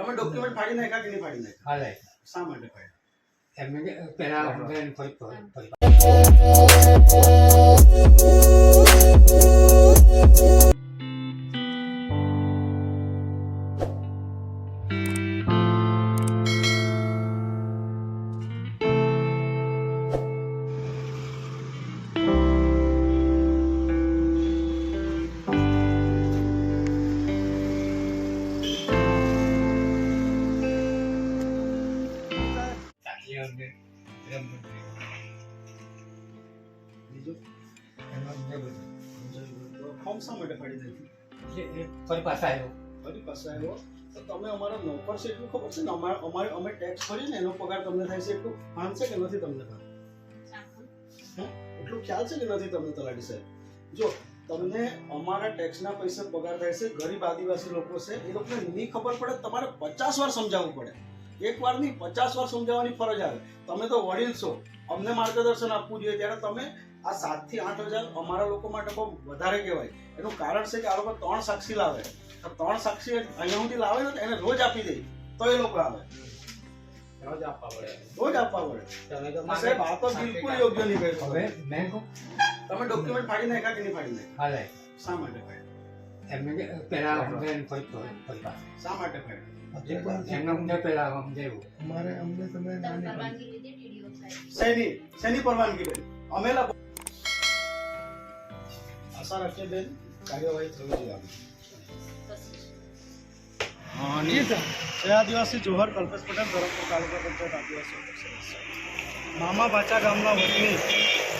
તમે ડોક્યુમેન્ટ ફાડી નાખ્યા કે નહીં ફાડી નાખ્યા? હાલે શા માટે ફાડ્યા? એમને કે પેલા બીજું? એમાં બધું. ફોર્મ શા માટે ફરી પાછા આવ્યો. ફરી આવ્યો? તો તમે અમારા નોકર છે એટલું ખબર છે ને? અમારે અમારે અમે ટેક્સ ભરીએ ને એનો પગાર તમને થાય છે એટલું ભાન છે કે નથી તમને ભાન? એટલું ખ્યાલ છે કે નથી તમને તલાટી સાહેબ? જો તમને અમારા ટેક્સના પૈસા પગાર થાય છે ગરીબ આદિવાસી લોકો છે એ લોકોને નહીં ખબર પડે તમારે પચાસ વાર સમજાવવું પડે. એક વાર નહીં પચાસ વાર સમજાવવાની ફરજ આવે. તમે તો વડીલ છો. અમને માર્ગદર્શન આપવું જોઈએ. ત્યારે તમે આ સાતથી આઠ હજાર અમારા લોકો માટે બહુ વધારે કહેવાય. એનું કારણ છે કે આ લોકો ત્રણ સાક્ષી લાવે. તો ત્રણ સાક્ષી અહીંયા સુધી લાવે ને એને રોજ આપી દે. તો એ લોકો આવે. રોજ આપવા પડે. રોજ આપવા પડે. તમે તો સાહેબ આ તો બિલકુલ યોગ્ય નહીં હવે તમે ડોક્યુમેન્ટ ફાડી નાખ્યા કે નહીં ફાડી નાખ્યા શા માટે ફાડ્યા? એમને પેલા બેન ફરી ફરી ફરી શા માટે ફાડ્યા એમને અમને પેલા સમજાવ્યું અમારે અમને તમે તમે પરવાનગી લીધી ટીડીઓ શેની? શેની પરવાનગી બેન અમે લોકો આશા રાખીએ બેન કાર્યવાહી થવી જોઈએ જય આદિવાસી જોહર કલ્પેશ પટેલ ધરમપુર તાલુકા પંચાયત આદિવાસી મામા બાચા ગામના વતની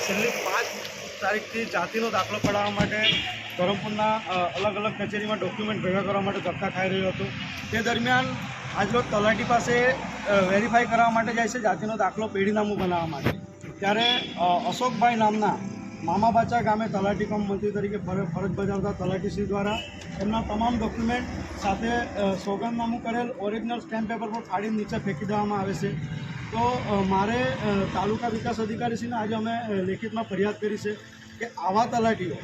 છેલ્લી પાંચ તારીખથી જાતિનો દાખલો પડાવવા માટે ધરમપુરના અલગ અલગ કચેરીમાં ડોક્યુમેન્ટ ભેગા કરવા માટે ધક્કા ખાઈ રહ્યો હતો. તે દરમિયાન આજરોજ તલાટી પાસે વેરીફાઈ કરવા માટે જાય છે જાતિનો દાખલો પેઢીનામું બનાવવા માટે. ત્યારે અશોકભાઈ નામના મામા બાચા ગામે તલાટી કમ મંત્રી તરીકે ફરજ બજાવતા તલાટીશ્રી દ્વારા એમના તમામ ડોક્યુમેન્ટ સાથે સોગંદનામું કરેલ ઓરિજિનલ સ્ટેમ્પ પેપર પર ફાડીને નીચે ફેંકી દેવામાં આવે છે. તો મારે તાલુકા વિકાસ અધિકારીશ્રીને આજે અમે લેખિતમાં ફરિયાદ કરી છે કે આવા તલાટીઓ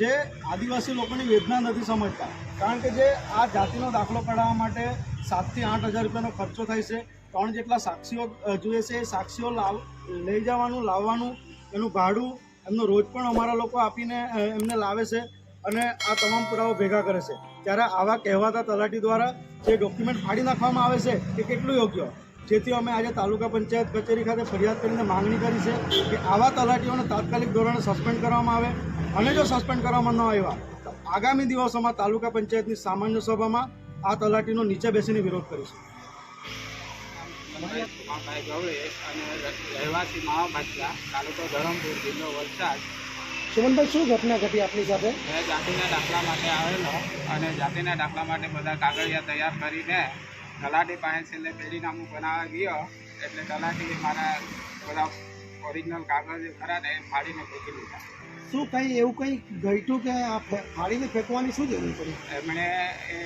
જે આદિવાસી લોકોની વેદના નથી સમજતા, કારણ કે જે આ જાતિનો દાખલો કઢાવવા માટે સાતથી આઠ હજાર રૂપિયાનો ખર્ચો થાય છે, ત્રણ જેટલા સાક્ષીઓ જોઈએ છે એ સાક્ષીઓ લાવ, લઈ જવાનું, લાવવાનું, એનું ભાડું એમનો રોજ પણ અમારા લોકો આપીને એમને લાવે છે અને આ તમામ પુરાવા ભેગા કરે છે. ત્યારે આવા કહેવાતા તલાટી દ્વારા જે ડોક્યુમેન્ટ ફાડી નાખવામાં આવે છે, એ કેટલું યોગ્ય? જેથી અમે આજે તાલુકા પંચાયત કચેરી ખાતે ફરિયાદ કરીને માંગણી કરી છે કે આવા તલાટીઓને તાત્કાલિક ધોરણે સસ્પેન્ડ કરવામાં આવે અને જો સસ્પેન્ડ કરવામાં ન આવ્યા, તો આગામી દિવસોમાં તાલુકા પંચાયતની સામાન્ય સભામાં આ તલાટીનો નીચે બેસીને વિરોધ કરીશું. ભાઈ ગવળે અને રહેવાસી માવા ભાટલા તાલુકો ધરમપુર જિલ્લો વલસાડ સુમનભાઈ, શું ઘટના ઘટી આપની સાથે? મેં જાતિના દાખલા માટે આવેલો અને જાતિના દાખલા માટે બધા કાગળિયા તૈયાર કરીને તલાટી પાસે છેલ્લે પેઢીનામું બનાવવા ગયો એટલે તલાટી મારા બધા ઓરિજિનલ કાગળ જે ખરા ને એ ફાડીને ફેંકી દીધા શું કંઈ એવું કંઈ ઘટ્યું કે ફાડીને ફેંકવાની શું જરૂર પડી? એમણે એ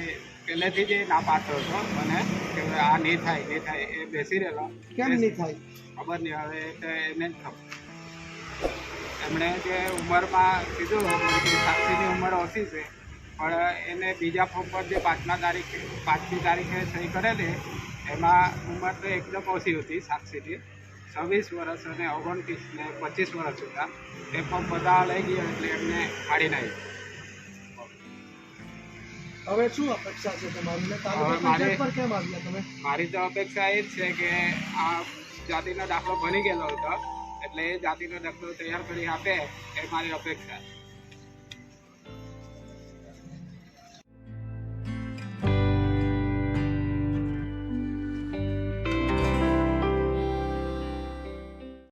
પહેલેથી જ ના પાડતો હતો મને કે આ નહીં થાય નહીં થાય એ બેસી રહેલો. કેમ નહીં થાય? ખબર નહીં હવે તો એને જ એમણે જે ઉંમરમાં કીધું સાક્ષીની ઉંમર ઓછી છે પણ એને બીજા ફોર્મ પર જે પાંચમા તારીખે પાંચમી તારીખે સહી કરેલી એમાં ઉંમર તો એકદમ ઓછી હતી સાક્ષીથી છવ્વીસ વર્ષ અને ઓગણત્રીસ ને પચીસ વર્ષ હતા. એ ફોર્મ બધા લઈ ગયા એટલે એમને ફાડી નાખ્યું. હવે શું અપેક્ષા છે તમારી? ને તાલુકા પર કેમ આવ્યા તમે? મારી તો અપેક્ષા એ જ છે કે આ જાતિનો દાખલો બની ગયેલો હતો એટલે એ જાતિનો દાખલો તૈયાર કરી આપે એ મારી અપેક્ષા છે.